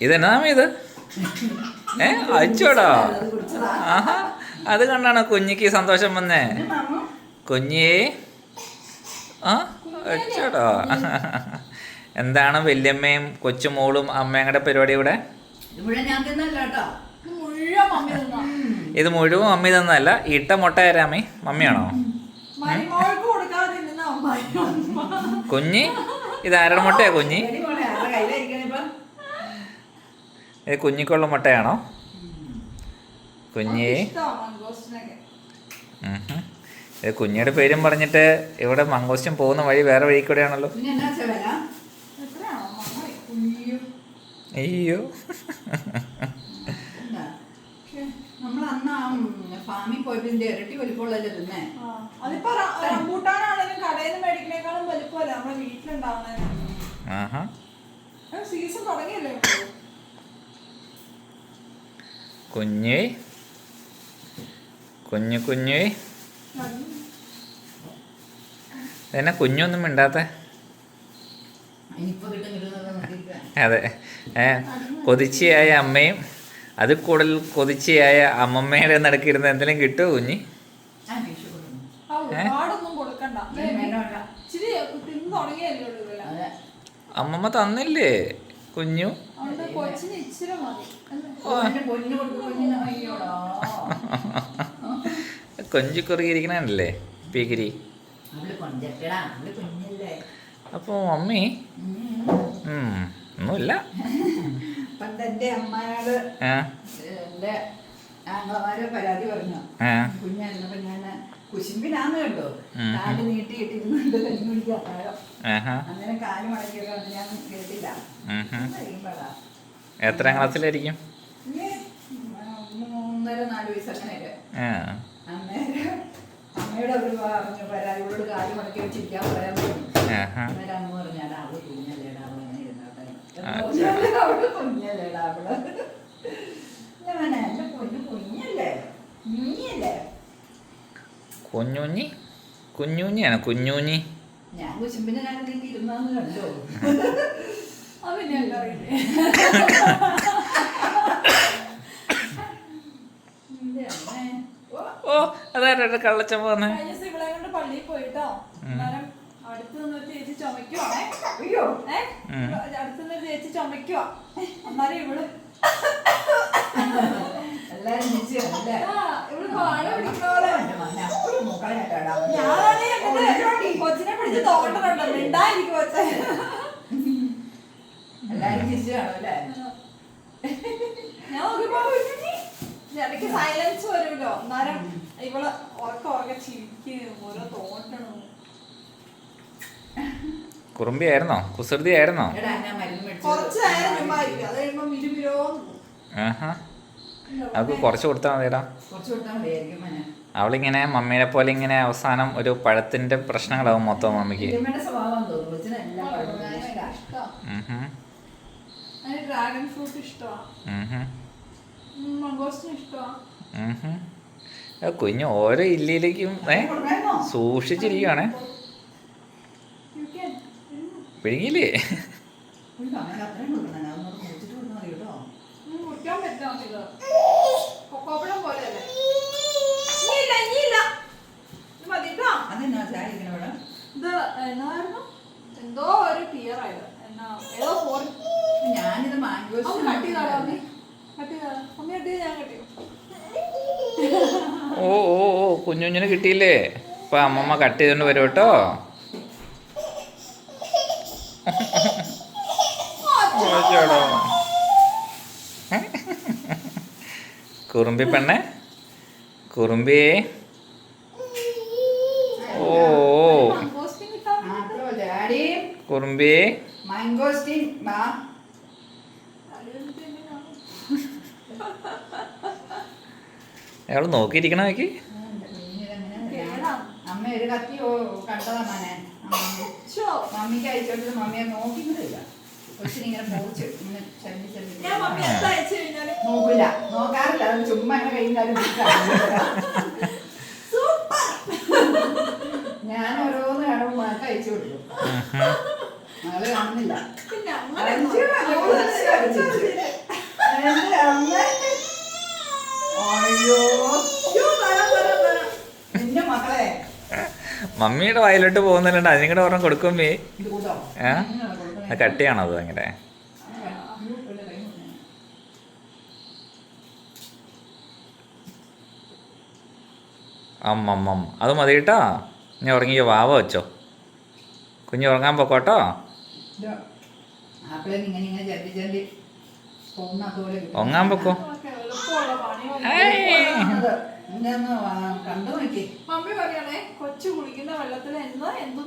ഇതെന്നാ ഇത്? ഏ അയച്ചോടാ ആഹാ അത് കണ്ടാണ് കുഞ്ഞിക്ക് സന്തോഷം വന്നേ? കുഞ്ഞേ ആ അയച്ചോടാ എന്താണ് വല്യമ്മയും കൊച്ചുമോളും അമ്മയും കൂടെ പരിപാടി ഇവിടെ? ഇത് മുഴുവൻ മമ്മി ഇത് തന്നല്ല ഇട്ട മുട്ട തരാമേ മമ്മിയാണോ? കുഞ്ഞി ഇത് ആരുടെ മുട്ടയാ കുഞ്ഞി? ഇത് കുഞ്ഞിക്കുള്ള മുട്ടയാണോ? കുഞ്ഞി. ഇത് കുഞ്ഞിയുടെ പേരും പറഞ്ഞിട്ട് ഇവിടെ മംഗോസ്റ്റ്യം പോകുന്ന വഴി വേറെ വഴി കൂടെയാണല്ലോ അയ്യോ? നമ്മൾ അന്ന് ആ ഫാമിൽ പോയിട്ട് ഇതിന്റെ ഇരട്ടി വലിപ്പമുള്ളതല്ലേ തിന്നേ. ആ, അതിപ്പോ റ- റംബൂട്ടാനാണെങ്കിലും കടയിൽ നിന്ന് മേടിക്കണേക്കാളും വലുപ്പമല്ല നമ്മുടെ വീട്ടിലുണ്ടാവുന്നത് ആഹാ സീസൺ തുടങ്ങിയല്ലേ? കുഞ്ഞ്. കുഞ്ഞു കുഞ്ഞ്. എന്നെ കുഞ്ഞൊന്നും മിണ്ടാത്ത. അതെ. ഏ കൊതിച്ചയായ അമ്മയും അത് കൂടുതൽ കൊതിച്ചയായ അമ്മമ്മയുടെ നടക്കിരുന്ന എന്തെങ്കിലും കിട്ടുമോ കുഞ്ഞി. അമ്മമ്മ തന്നില്ലേ കുഞ്ഞു? ഇച്ചിരി മതി കൊഞ്ചു കുറുകിയിരിക്കണല്ലേ പീകിരി അപ്പോൾ മമ്മി? ഒന്നുമില്ല. പണ്ടെന്റെ അമ്മയോട് ആ. എന്റെ ആങ്ങളമാര് പരാതി പറഞ്ഞു. കുഞ്ഞായിരുന്നപ്പോ ഞാൻ കുശുമ്പിനാന്ന് കേട്ടോ ഉം. കാൽ താഴെ ആഹാ. അങ്ങനെ കാൽ മടക്കിയൊക്കെ ഞാൻ കേട്ടില്ല. എത്രാം ക്ലാസ്സിലായിരിക്കും? ഇനി മൂന്നര നാല് വയസ്സ് അങ്ങനെയൊക്കെ ആ. അന്നേരം അമ്മയോട് ഒരു പറഞ്ഞു പരാതി ഇവളോട് കാൽ മടക്കി വെച്ചിരിക്കാൻ പറയാൻ പറഞ്ഞു അന്നേരം അമ്മ അവൾ കുഞ്ഞല്ലേടാ അങ്ങനെ ഇരുന്നാട്ടെ. അവൾ കുഞ്ഞല്ലേടാ അവൾ. ഞാൻ പറഞ്ഞു, എന്റെ പൊന്നു കുഞ്ഞല്ലേ കുഞ്ഞല്ലേ. കുഞ്ഞുഞ്ഞി? കുഞ്ഞുഞ്ഞിയാണ് കുഞ്ഞുഞ്ഞി? ഞാൻ കുശുമ്പിനെ ഞാൻ നീ ഇരുന്നാന്ന് കണ്ടോ? പിന്നെ. ഓ, അതാരുടെ ഇവളെ കൊണ്ട് പള്ളിയിൽ പോയിട്ടോ. അടുത്ത് നിന്നൊരു ചേച്ചി ചുമക്കുവാണേ. അടുത്ത് നിന്നൊരു ചേച്ചി ചുമക്കുവാ അന്നേരം ഇവൾ ഇവൾ മൂക്കളെ കേട്ടാടാ. ഞാനാണെ. കൊച്ചിനെ പിടിച്ച് തോട്ടണുണ്ടോ ഉണ്ടായിരിക്കും കൊച്ചെ. ഇടയ്ക്ക് സൈലൻസ് വരുമല്ലോ അന്നേരം ഇവൾ ഉറക്ക ഉറക്ക ചിരിക്കും ഓരോ തോട്ടണം. കുറുമ്പി ആയിരുന്നോ കുസൃതി ആയിരുന്നോ അത് അവൾക്ക് കുറച്ച് കൊടുത്താൽ മതിയടാ. അവളിങ്ങനെ മമ്മീനെ പോലെ ഇങ്ങനെ അവസാനം ഒരു പഴത്തിന്റെ പ്രശ്നങ്ങളാവും മൊത്തം മമ്മിക്ക്. സ്വഭാവം തോന്നുന്നു. ഡ്രാഗൺ ഫ്രൂട്ട് ഇഷ്ടമാണ് കുഞ്ഞ് ഓരോ ഇല്ലയിലേക്കും ഏ? ഇവിടെ? ഇത് എന്തോ ഒരു ക്ലിയർ ആയത് എന്നാ ഏതോ ഫോർ ഞാനിത് മാംഗോസ് അത് കട്ട് ചെയ്താലോ അമ്മി? കട്ട് ചെയ്താലോ? അമ്മി കട്ട് ചെയ്ത് ഞാൻ കട്ട് ചെയ്യും. ഓ ഓ കുഞ്ഞു കുഞ്ഞിന് കിട്ടിയില്ലേ? ഇപ്പൊ അമ്മമ്മ കട്ട് ചെയ്തോണ്ട് വരും കേട്ടോ. കുറുമ്പി പെണ്ണെ കുറുമ്പി. ഓ ഓ. കുറുമ്പി. മാംഗോസ്റ്റീൻ അയാൾ നോക്കിയിരിക്കണ നോക്കി. അമ്മ ഒരു കത്തി കണ്ടതാ മോനെ. മമ്മിക്ക് അയച്ചോട്ട് മമ്മിയെ നോക്കില്ല നോക്കാറില്ല. ചുമ്മാ ഞാൻ ഓരോന്ന് കാണുമ്പോൾ മാക്ക് അയച്ചു കൊടുക്കും. മകൾ കാണുന്നില്ല. എന്റെ അമ്മ. അയ്യോ. എന്റെ മക്കളെ മമ്മിയുടെ വായിലോട്ട് പോകുന്നില്ലണ്ട് അതിനും കൂടെ ഒരെണ്ണം കൊടുക്കുമ്പേ ഏ? കട്ടിയാണോ അത് അങ്ങനെ? അമ്മ അത് മതി കേട്ടോ. ഞാൻ ഉറങ്ങിയ വാവ വെച്ചോ. കുഞ്ഞ് ഉറങ്ങാൻ പോക്കോട്ടോ ഇങ്ങനെ ഇങ്ങനെ ചണ്ടി ചണ്ടി ഉറങ്ങാൻ പൊക്കോ. കണ്ടു നോക്കി മമ്മി പറയണേ കൊച്ചു കുളിക്കുന്ന വെള്ളത്തിൽ എന്ന് എന്ത്